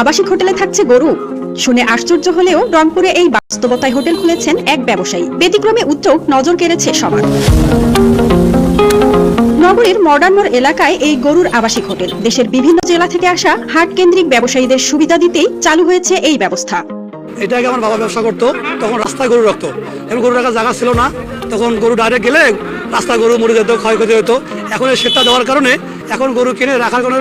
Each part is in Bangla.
আবাসিক হোটেলে থাকছে গরু। শুনে আশ্চর্য হলেও রংপুরে এই বাস্তবতায় হোটেল খুলেছেন এক ব্যবসায়ী। ব্যতিক্রমে উদ্যোগ নজর কেড়েছে সবার। নগরীর মডার্ন মোড় এলাকায় এই গরুর আবাসিক হোটেল। দেশের বিভিন্ন জেলা থেকে আসা হাট কেন্দ্রিক ব্যবসায়ীদের সুবিধা দিতেই চালু হয়েছে এই ব্যবস্থা। এটা আগে আমার বাবা ব্যবসা করতো, তখন রাস্তায় গরু রাখতো এখন গরু রাখার জায়গা ছিল না, তখন গরু ডাইরেক্ট গেলে রাস্তায় গরু মরে যেত ক্ষয়ক্ষতি হতো। এখন সেটটা দেওয়ার কারণে এখন গরু কিনে রাখার কোনো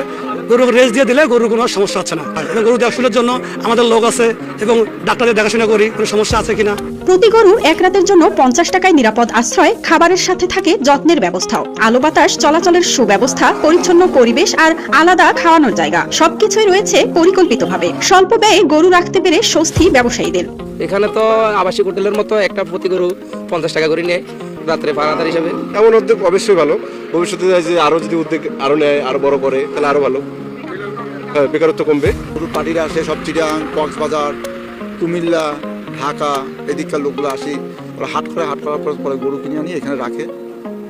গরু রেস্ট দিয়ে দিলে গরুর কোনো সমস্যা হচ্ছে না। এবং গরু দেখাশোনার জন্য আমাদের লোক আছে এবং ডাক্তারদের দেখাশোনা করি কোনো সমস্যা আছে কিনা। প্রতি গরু এক রাতের জন্য পঞ্চাশ টাকায় নিরাপদ আশ্রয় খাবারের সাথে থাকে যত্নের ব্যবস্থাও। আলো বাতাস চলাচলের সুব্যবস্থা পরিচ্ছন্ন পরিবেশ আর আলাদা খাওয়ানোর জায়গা। সবকিছুই রয়েছে পরিকল্পিতভাবে। স্বল্প ব্যয়ে গরু রাখতে পেরে স্বস্তি ব্যবসায়ীদের। এখানে তো আবাসিক হোটেলের মতো একটা প্রতি গরু পঞ্চাশ টাকা করে নেয় রাত্রে ভাড়াদার হিসাবে। এমন উদ্যোগ অবশ্যই ভালো। ভবিষ্যতে যে আরও যদি উদ্যোগ আরও নেয় আরও বড় করে তাহলে আরও ভালো। বেকারত্ব কমবে। গরুর পার্টিরা আসে সব চিটাং কক্সবাজার কুমিল্লা ঢাকা এদিককার লোকগুলো আসে। ওরা হাট করে হাট করার পর পরে গরু কিনে আনি এখানে রাখে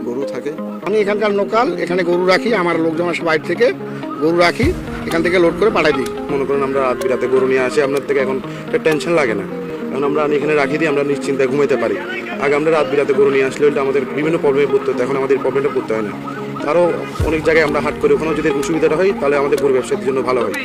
গরু থাকে। আমি এখানকার লোকাল এখানে গরু রাখি আমার লোকজন আসে বাইরে থেকে গরু রাখি এখান থেকে লোড করে পাঠাই দিই। মনে করেন আমরা রাত বিরাতে গরু নিয়ে আসি আপনার থেকে এখন টেনশন লাগে না। কারণ আমরা এখানে রাখি দিই আমরা নিশ্চিন্তায় ঘুমাইতে পারি। আগে আমরা রাত বিরাতে গরু নিয়ে আসলে আমাদের বিভিন্ন প্রবলেমে পড়তে হতো এখন আমাদের প্রবলেমটা পড়তে হয় না। আরও অনেক জায়গায় আমরা হাট করি। ওখানেও যদি এরকম সুবিধাটা হয়, তাহলে আমাদের গরু ব্যবসার জন্য ভালো হয়।